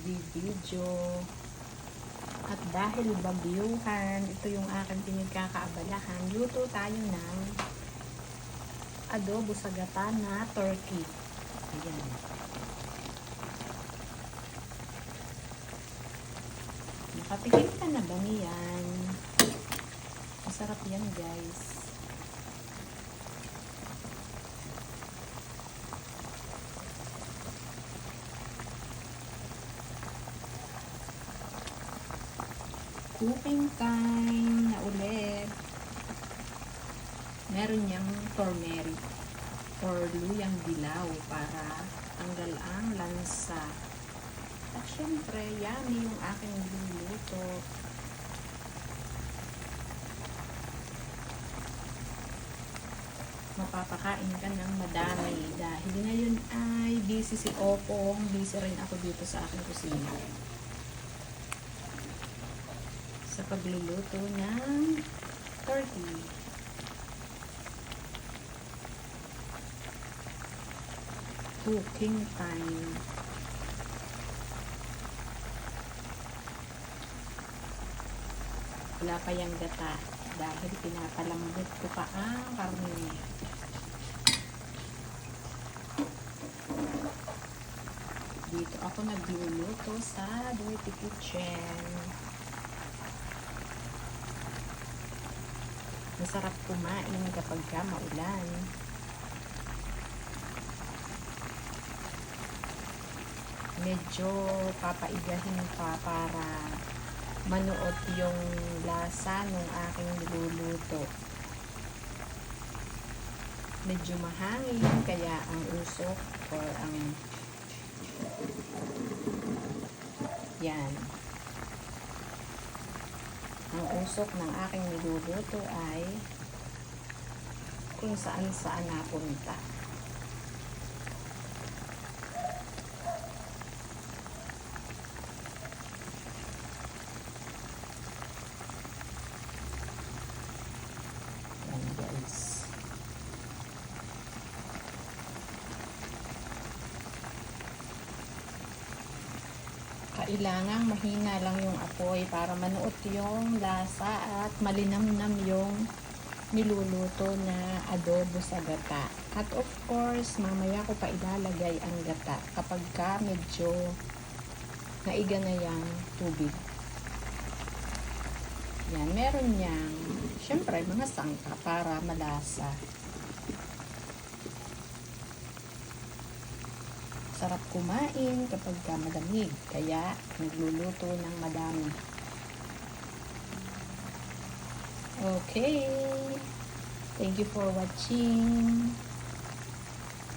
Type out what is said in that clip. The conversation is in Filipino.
nagbi-video. At dahil bagyuhan, ito yung aking pinagkakaabalahan. Luto tayo ng adobo sa gata na turkey. Ayan. Nakatikim ka na ba niyan? Masarap yan guys. Cooking time na ulit. Meron niyang turmeric or luyang dilaw para tanggal ang lansa. At syempre, yummy yung aking niluluto. Mapapakain ka ng madami dahil ngayon ay busy si Opong, busy rin ako dito sa aking kusina. Sa pagluluto ng turkey. Cooking time. wala pa yung gata dahil pinapalambot ko pa ang karne. Dito ako nagluluto sa Dirty Kitchen. Masarap kumain kapag ka maulan. Medyo papaigahin pa para manuot yung lasa ng aking niluluto. Medyo mahangin, kaya ang usok or ang yan. Ang usok ng aking niluluto ay kung saan saan napunta. Kailangang mahina lang yung apoy para manuot yung lasa at malinamnam yung niluluto na adobo sa gata. At of course, mamaya ko pa ilalagay ang gata kapag ka medyo naiga na yung tubig. Yan, meron niyang, syempre, mga sangka para malasa. Sarap kumain kapag ka malamig, kaya nagluluto ng madami. Okay. Thank you for watching.